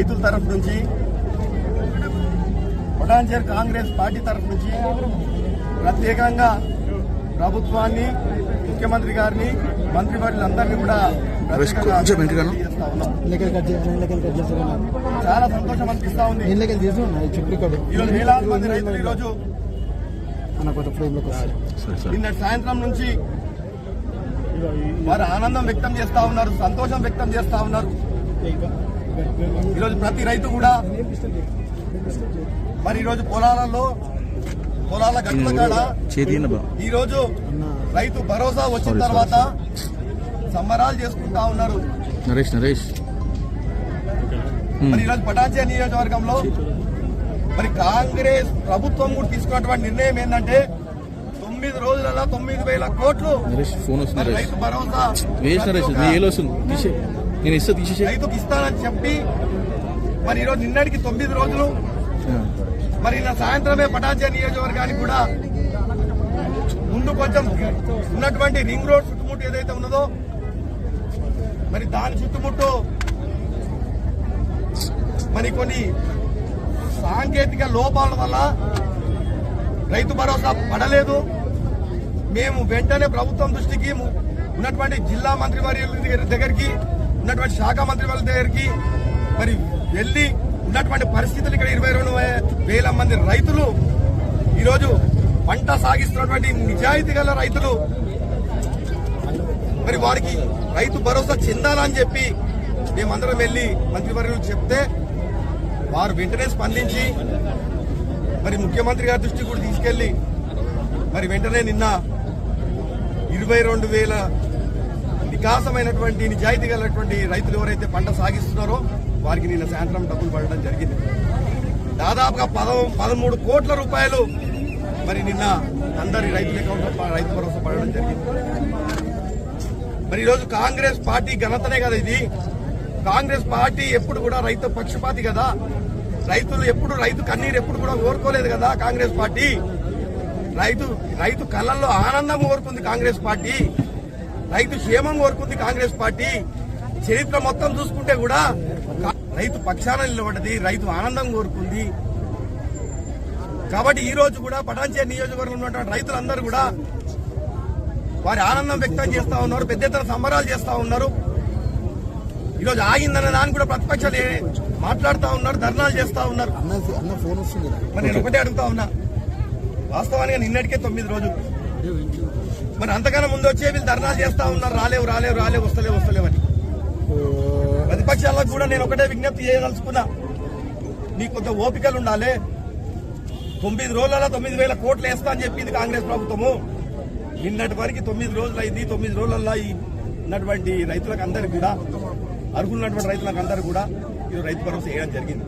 రైతుల తరఫు నుంచి పొటాన్షియల్ కాంగ్రెస్ పార్టీ తరఫు నుంచి ప్రత్యేకంగా ప్రభుత్వాన్ని ముఖ్యమంత్రి గారిని మంత్రివర్యులందరినీ కూడా చాలా సంతోషం అనిపిస్తా ఉంది. ఈరోజు వేలాది మంది రైతులు ఈరోజు నిన్న సాయంత్రం నుంచి వారు ఆనందం వ్యక్తం చేస్తా ఉన్నారు సంతోషం వ్యక్తం చేస్తా ఉన్నారు. ఈరోజు ప్రతి రైతు కూడా మరి ఈరోజు పొలాలలో పొలాల గట్ల కాడ చేతి అయిన బా ఈ రోజు రైతు భరోసా వచ్చిన తర్వాత సంబరాలు చేసుకుంటా ఉన్నారు. నరేష్ నరేష్. మరి ఈరోజు పటాన్చే నియోజకవర్గంలో మరి కాంగ్రెస్ ప్రభుత్వం కూడా తీసుకున్నటువంటి నిర్ణయం ఏంటంటే తొమ్మిది రోజులలో తొమ్మిది వేల కోట్లు రైతు భరోసా నీ నేను ఇస్తా తీసేసే రైతుకు ఇస్తానని చెప్పి మరి ఈరోజు నిన్నటికి తొమ్మిది రోజులు మరి నిన్న సాయంత్రమే పటాన్చే నియోజకవర్గానికి కూడా ముందు కొంచెం ఉన్నటువంటి రింగ్ రోడ్ చుట్టుముట్టు ఏదైతే ఉన్నదో మరి దాని చుట్టుముట్టు మరి కొన్ని సాంకేతిక లోపాల వల్ల రైతు భరోసా పడలేదు. మేము వెంటనే ప్రభుత్వం దృష్టికి ఉన్నటువంటి జిల్లా మంత్రి వారి దగ్గరికి ఉన్నటువంటి శాఖ మంత్రి వాళ్ళ దగ్గరికి మరి వెళ్ళి ఉన్నటువంటి పరిస్థితులు ఇక్కడ ఇరవై రెండు వే- వేల మంది రైతులు ఈరోజు పంట సాగిస్తున్నటువంటి నిజాయితీ గల రైతులు. మరి వారికి రైతు భరోసా చెందాలని చెప్పి మేమందరం వెళ్ళి మంత్రివర్యులు చెప్తే వారు వెంటనే స్పందించి మరి ముఖ్యమంత్రి గారి దృష్టి కూడా తీసుకెళ్ళి మరి వెంటనే నిన్న ఇరవై రెండు వేల వికాసమైనటువంటి నిజాయితీ గలటువంటి రైతులు ఎవరైతే పంట సాగిస్తున్నారో వారికి నిన్న సాయంత్రం డబ్బులు పడడం జరిగింది. దాదాపుగా పద పదమూడు కోట్ల రూపాయలు మరి నిన్న అందరి రైతుల అకౌంట్లో రైతు భరోసా పడడం జరిగింది. మరి ఈరోజు కాంగ్రెస్ పార్టీ ఘనతనే కదా ఇది. కాంగ్రెస్ పార్టీ ఎప్పుడు కూడా రైతు పక్షపాతి కదా. రైతులు ఎప్పుడు రైతు కన్నీరు ఎప్పుడు కూడా కోరుకోలేదు కదా కాంగ్రెస్ పార్టీ. రైతు రైతు కళ్ళల్లో ఆనందం కోరుకుంది కాంగ్రెస్ పార్టీ. రైతు క్షేమం కోరుకుంది కాంగ్రెస్ పార్టీ. చరిత్ర మొత్తం చూసుకుంటే కూడా రైతు పక్షాన నిలబడ్డది రైతు ఆనందం కోరుకుంది. కాబట్టి ఈ రోజు కూడా పటాన్చే నియోజకవర్గంలో ఉన్నటువంటి రైతులందరూ కూడా వారి ఆనందం వ్యక్తం చేస్తా ఉన్నారు పెద్ద ఎత్తున సంబరాలు చేస్తా ఉన్నారు. ఈరోజు ఆగిందనే దాన్ని కూడా ప్రతిపక్షాలు మాట్లాడుతా ఉన్నారు ధర్నాలు చేస్తా ఉన్నారు. మరి నేను ఒకటే అడుగుతా ఉన్నా. వాస్తవానికి నిన్నటికే తొమ్మిది రోజులు. మరి అంతకన్నా ముందు వచ్చే వీళ్ళు ధర్నాలు చేస్తా ఉన్నారు. రాలేవు రాలేవు రాలేవు వస్తలేవు వస్తలేవని ప్రతిపక్షాలకు కూడా నేను ఒకటే విజ్ఞప్తి చేయదలుచుకున్నా. నీకు కొంత ఓపికలు ఉండాలి. తొమ్మిది రోజులలో తొమ్మిది వేల కోట్లు వేస్తా అని చెప్పింది కాంగ్రెస్ ప్రభుత్వము. నిన్నటి వరకు తొమ్మిది రోజులు అయింది. తొమ్మిది రోజులలో ఉన్నటువంటి రైతులకు అందరికి కూడా అర్హులున్నటువంటి రైతులకు అందరూ కూడా ఈ రైతు భరోసా వేయడం జరిగింది.